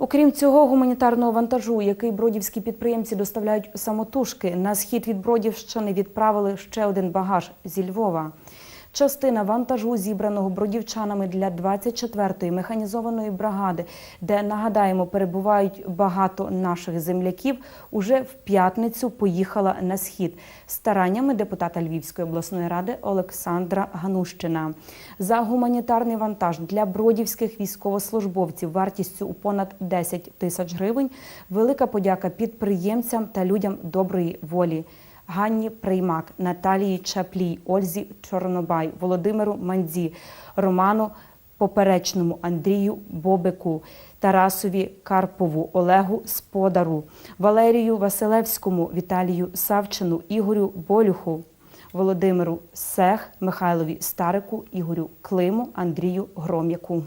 Окрім цього гуманітарного вантажу, який бродівські підприємці доставляють самотужки, на схід від Бродівщини відправили ще один багаж зі Львова. Частина вантажу, зібраного бродівчанами для 24-ї механізованої бригади, де нагадаємо перебувають багато наших земляків, уже в п'ятницю поїхала на схід стараннями депутата Львівської обласної ради Олександра Ганущина. За гуманітарний вантаж для бродівських військовослужбовців вартістю у понад 10 тисяч гривень. Велика подяка підприємцям та людям доброї волі. Ганні Приймак, Наталії Чаплій, Ользі Чорнобай, Володимиру Мандзі, Роману Поперечному, Андрію Бобику, Тарасові Карпову, Олегу Сподару, Валерію Василевському, Віталію Савчину, Ігорю Болюху, Володимиру Сех, Михайлові Старику, Ігорю Климу, Андрію Гром'яку.